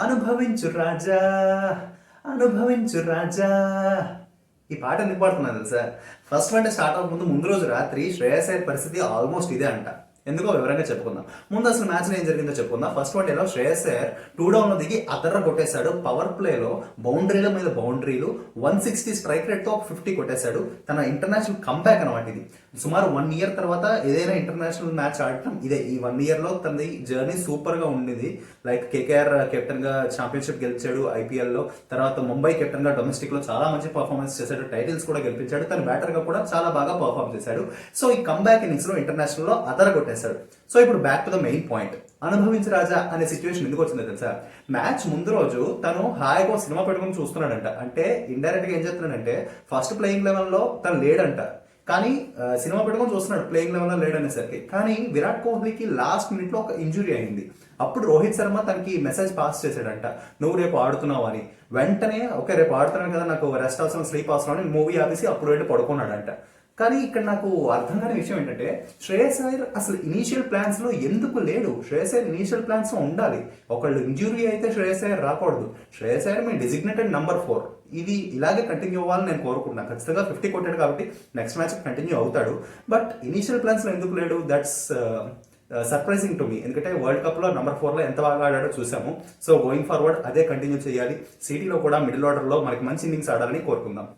అనుభవించు రాజా అనుభవించు రాజా. ఈ పాట ఎందుకు పాడుతున్నాను తెలుసా? ఫస్ట్ అంటే స్టార్ట్ అవ్వక ముందు ముందు రోజు రాత్రి శ్రేయస్ పరిస్థితి ఆల్మోస్ట్ ఇదే అంట. ఎందుకో వివరంగా చెప్పుకుందాం. ముందు అసలు మ్యాచ్ ఏం జరిగిందో చెప్పుకుందాం. ఫస్ట్ వన్డేలో శ్రేయస్ అయ్యర్ టూ డౌన్ దిగి అదర్ర కొట్టేశాడు. పవర్ ప్లేలో బౌండరీల మీద బౌండరీలు వన్ సిక్స్టీ స్ట్రైక్ రేట్తో ఒక ఫిఫ్టీ కొట్టేశాడు. తన ఇంటర్నేషనల్ కంబ్యాక్ అనమాట ఇది. సుమారు వన్ ఇయర్ తర్వాత ఏదైనా ఇంటర్నేషనల్ మ్యాచ్ ఆడటం ఇదే. ఈ వన్ ఇయర్లో తనది జర్నీ సూపర్గా ఉండేది. లైక్ కేకేఆర్ కెప్టెన్గా ఛాంపియన్షిప్ గెలిచాడు ఐపీఎల్లో తర్వాత ముంబై కెప్టెన్గా డొమెస్టిక్లో చాలా మంచి పర్ఫార్మెన్స్ చేశాడు. టైటిల్స్ కూడా గెలిపించాడు. తన బ్యాటర్గా కూడా చాలా బాగా పర్ఫార్మ్ చేశాడు. సో ఈ కంబ్యాక్ ఇన్నింగ్స్లో ఇంటర్నేషనల్లో ఇంటర్నేషనల్లో కొట్టేశాడు. సో ఇప్పుడు back to the main point అనుభవించి రాజా అనే సిచ్యువేషన్ ఎందుకు వచ్చిందో తెలుసా? మ్యాచ్ ముందు రోజు తను హాయిగా సినిమా పెట్టుకుని చూస్తున్నాడంట. అంటే ఇండైరెక్ట్గా ఏం చెప్తున్నాడంటే ఫస్ట్ ప్లేయింగ్ లెవెల్లో తను లేడంట. కానీ సినిమా పెట్టుకొని చూస్తున్నాడు ప్లేయింగ్ లెవెల్లో లేడనేసరికి. కానీ విరాట్ కోహ్లీకి లాస్ట్ మినిట్లో ఒక ఇంజురీ అయింది. అప్పుడు రోహిత్ శర్మ తనకి మెసేజ్ పాస్ చేశాడంట. నువ్వు రేపు ఆడుతున్నావు అని. వెంటనే ఓకే రేపు ఆడుతున్నాను కదా నాకు రెస్ట్ అవసరం స్లీప్ అవసరం అని మూవీ ఆపేసి అప్పుడు వెళ్ళి పడుకున్నాడంట. కానీ ఇక్కడ నాకు అర్థం కాని విషయం ఏంటంటే శ్రేయస్ అయ్యర్ అసలు ఇనీషియల్ ప్లాన్స్లో ఎందుకు లేడు? శ్రేయస్ అయ్యర్ ఇనీషియల్ ప్లాన్స్ ఉండాలి. ఒకళ్ళు ఇంజ్యూరీ అయితే శ్రేయస్ అయ్యర్ రాకూడదు. శ్రేయస్ అయ్యర్ మీ డిజిగ్నేటెడ్ నంబర్ ఫోర్ ఇది ఇలాగే కంటిన్యూ అవ్వాలని నేను కోరుకుంటున్నాను ఖచ్చితంగా ఫిఫ్టీ కొట్టాడు కాబట్టి నెక్స్ట్ మ్యాచ్ కంటిన్యూ అవుతాడు. బట్ ఇనీషియల్ ప్లాన్స్లో ఎందుకు లేడు? దట్స్ సర్ప్రైజింగ్ టు మీ ఎందుకంటే వరల్డ్ కప్లో నెంబర్ ఫోర్లో ఎంత బాగా ఆడాడో చూసాము సో గోయింగ్ ఫార్వర్డ్ అదే కంటిన్యూ చేయాలి. సిటీలో కూడా మిడిల్ ఆర్డర్లో మనకి మంచి ఇన్నింగ్స్ ఆడాలని కోరుకుందాం.